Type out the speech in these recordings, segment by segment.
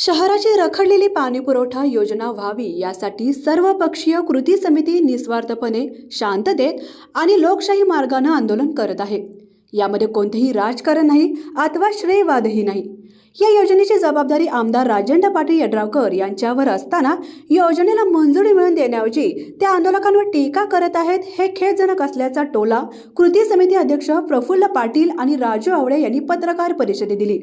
शहराची रखडलेली पाणीपुरवठा योजना व्हावी यासाठी सर्वपक्षीय कृती समिती निस्वार्थपणे शांततेत आणि लोकशाही मार्गानं आंदोलन करत आहे. यामध्ये कोणतेही राजकारण नाही अथवा श्रेयवादही नाही. या योजनेची जबाबदारी आमदार राजेंद्र पाटील यड्रावकर यांच्यावर असताना योजनेला मंजुरी मिळवून देण्याऐवजी त्या आंदोलकांवर टीका करत आहेत हे खेदजनक असल्याचा टोला कृती समिती अध्यक्ष प्रफुल्ल पाटील आणि राजू आवळे यांनी पत्रकार परिषदेत दिली.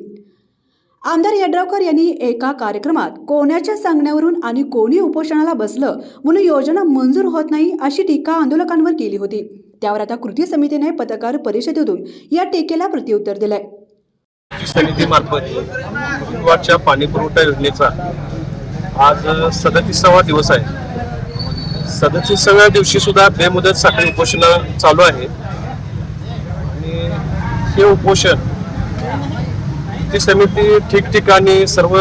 आमदार यड्रावकर यांनी एका कार्यक्रमात कोणाच्या सांगण्यावरून आणि कोणी उपोषणाला बसलं म्हणून योजना मंजूर होत नाही अशी टीका आंदोलकांवर केली होती. त्यावर आता कृती समितीने पत्रकार परिषदेतून या टीकेला प्रत्युत्तर दिलंय. समितीमार्फत पाणी पुरवठा योजनेचा आज सदतीसावा दिवस आहे. सदतीसाव्या दिवशी सुद्धा बेमुदत साखळी उपोषण चालू आहे आणि हे उपोषण कृती समिती ठिकठिकाणी सर्व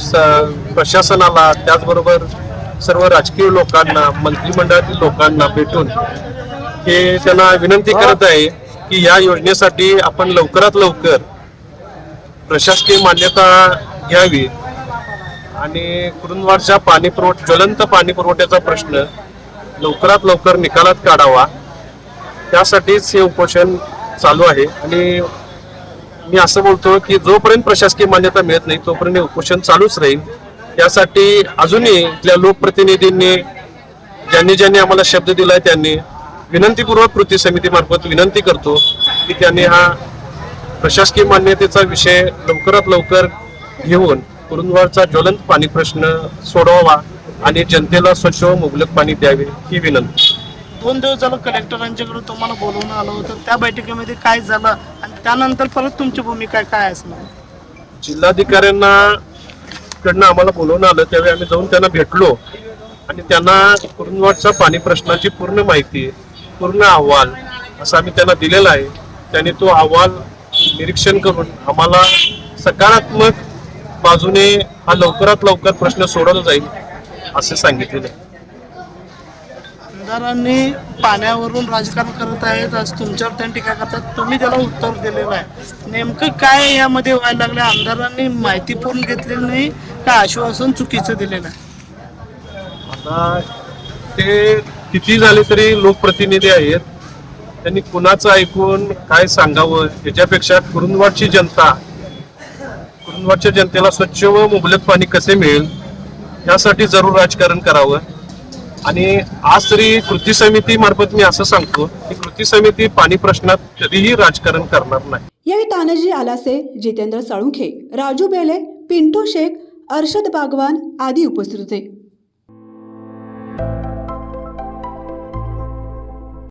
स- प्रशासनाला त्याचबरोबर सर्व राजकीय लोकांना मंत्रिमंडळातील लोकांना भेटून हे त्यांना विनंती करत आहे की या योजनेसाठी आपण लवकरात लवकर प्रशासकीय मान्यता घ्यावी. आणि कुरुंदवाडच्या पाणी पुरवठा ज्वलंत पाणी पुरवठ्याचा प्रश्न लवकरात लवकर निकालात काढावा. त्यासाठीच हे उपोषण चालू आहे. आणि मी असं बोलतो की जोपर्यंत प्रशासकीय मान्यता मिळत नाही तोपर्यंत उपोषण चालूच राहील. यासाठी अजूनही इथल्या लोकप्रतिनिधींनी ज्यांनी ज्यांनी आम्हाला शब्द दिलाय त्यांनी विनंतीपूर्वक कृती समितीमार्फत विनंती करतो की त्यांनी हा प्रशासकीय मान्यतेचा विषय लवकरात लवकर घेऊन कुरुंदवाडचा ज्वलंत पाणी प्रश्न सोडवावा आणि जनतेला स्वच्छ व मुबलक पाणी द्यावे ही विनंती. दोन दिवस झालं कलेक्टरांच्याकडे तुम्हाला बोलवणं आलं होतं. त्या बैठकीमध्ये काय झालं आणि त्यानंतर परत तुमची भूमिका काय असणार? जिल्हाधिकाऱ्यांना कडनं आम्हाला बोलवणं आलं. त्यावेळी आम्ही जाऊन त्यांना भेटलो आणि त्यांना कुरुंदवाडचा पाणी प्रश्नाची पूर्ण माहिती पूर्ण अहवाल असा आम्ही त्यांना दिलेला आहे. त्यांनी तो अहवाल निरीक्षण करून आम्हाला सकारात्मक बाजूने हा लवकरात लवकर प्रश्न सोडवला जाईल असे सांगितलेले आहे. आमदारांनी पाण्यावरून राजकारण करत आहेत. आज तुमच्यावर त्यांनी टीका करतात. तुम्ही त्याला उत्तर दिलेलं आहे. नेमकं काय यामध्ये व्हायला लागलं आमदारांनी माहिती पूर्ण घेतलेली नाही का आश्वासन चुकीचं दिलेलं आहे? आता ते किती झाले तरी लोकप्रतिनिधी आहेत. त्यांनी कुणाचं ऐकून काय सांगावं? याच्यापेक्षा कुरुंदवाडची जनता कुरुंदवाडच्या जनतेला स्वच्छ व मुबलक पाणी कसे मिळेल? यासाठी जरूर राजकारण करावं. आणि आज तरी कृती समिती मार्फत मी असं सांगतो की कृती समिती पाणी प्रश्नात कधीही राजकारण करणार नाही. यावेळी तानाजी आलासे जितेंद्र साळुंखे राजू बेले पिंटू शेख अर्षद बागवान आदी उपस्थित होते.